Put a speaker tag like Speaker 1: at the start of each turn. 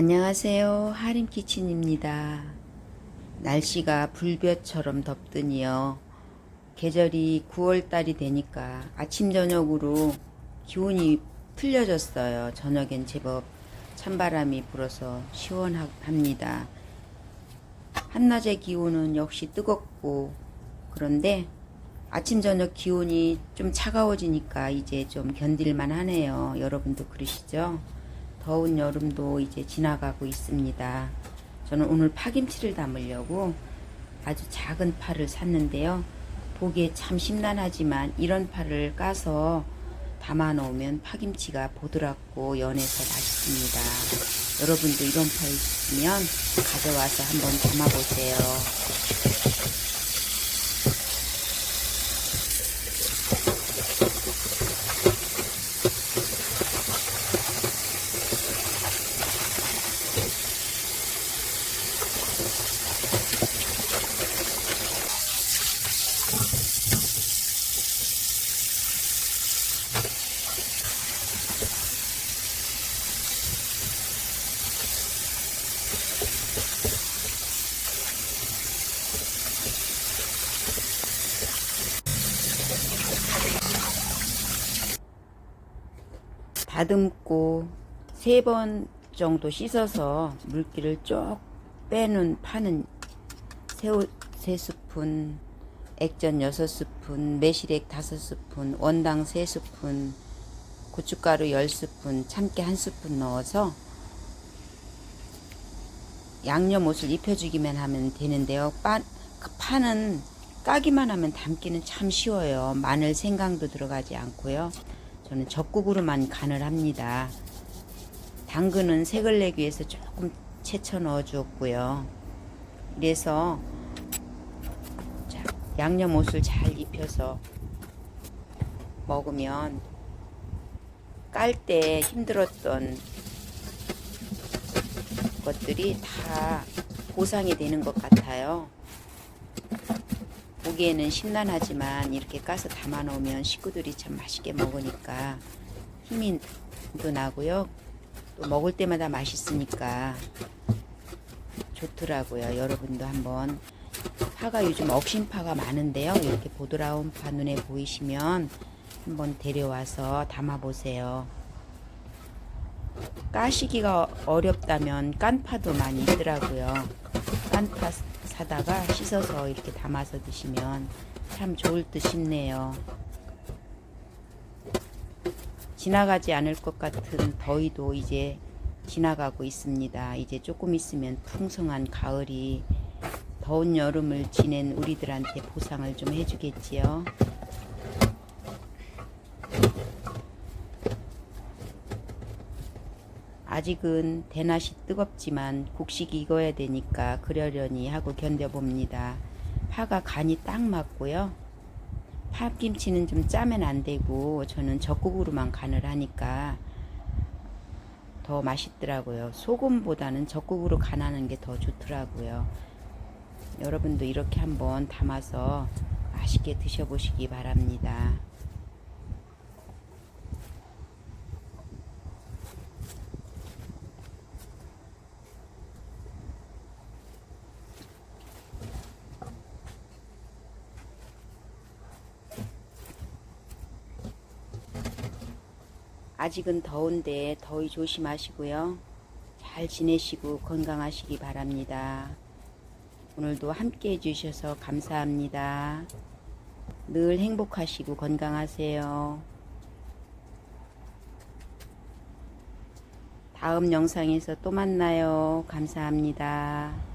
Speaker 1: 안녕하세요. 하림키친입니다. 날씨가 불볕처럼 덥더니요. 계절이 9월달이 되니까 아침, 저녁으로 기온이 풀려졌어요. 저녁엔 제법 찬바람이 불어서 시원합니다. 한낮의 기온은 역시 뜨겁고 그런데 아침, 저녁 기온이 좀 차가워지니까 이제 좀 견딜만 하네요. 여러분도 그러시죠? 더운 여름도 이제 지나가고 있습니다. 저는 오늘 파김치를 담으려고 아주 작은 파를 샀는데요. 보기에 참 심란하지만 이런 파를 까서 담아 놓으면 파김치가 보드랍고 연해서 맛있습니다. 여러분도 이런 파 있으면 가져와서 한번 담아 보세요. 다듬고 세 번 정도 씻어서 물기를 쭉 빼는 파는 새우 세 스푼, 액젓 여섯 스푼, 매실액 다섯 스푼, 원당 세 스푼, 고춧가루 열 스푼, 참깨 한 스푼 넣어서 양념 옷을 입혀주기만 하면 되는데요. 빠, 그 파는 까기만 하면 담기는 참 쉬워요. 마늘 생강도 들어가지 않고요. 저는 적국으로만 간을 합니다. 당근은 색을 내기 위해서 조금 채쳐 넣어 주었고요. 이래서 자, 양념 옷을 잘 입혀서 먹으면 깔 때 힘들었던 것들이 다 보상이 되는 것 같아요. 보기에는 심란하지만 이렇게 까서 담아 놓으면 식구들이 참 맛있게 먹으니까 힘이 도 나고요. 또 먹을 때마다 맛있으니까 좋더라고요. 여러분도 한번 파가 요즘 억신파가 많은데요. 이렇게 보드라운 파 눈에 보이시면 한번 데려와서 담아 보세요. 까시기가 어렵다면 깐파도 많이 있더라고요. 깐파 사다가 씻어서 이렇게 담아서 드시면 참 좋을 듯 싶네요. 지나가지 않을 것 같은 더위도 이제 지나가고 있습니다. 이제 조금 있으면 풍성한 가을이 더운 여름을 지낸 우리들한테 보상을 좀 해주겠지요. 아직은 대낮이 뜨겁지만 곡식이 익어야 되니까 그러려니 하고 견뎌봅니다. 파가 간이 딱 맞고요. 팥김치는 좀 짜면 안 되고 저는 적국으로만 간을 하니까 더 맛있더라고요. 소금보다는 적국으로 간하는 게 더 좋더라고요. 여러분도 이렇게 한번 담아서 맛있게 드셔보시기 바랍니다. 아직은 더운데 더위 조심하시고요. 잘 지내시고 건강하시기 바랍니다. 오늘도 함께 해주셔서 감사합니다. 늘 행복하시고 건강하세요. 다음 영상에서 또 만나요. 감사합니다.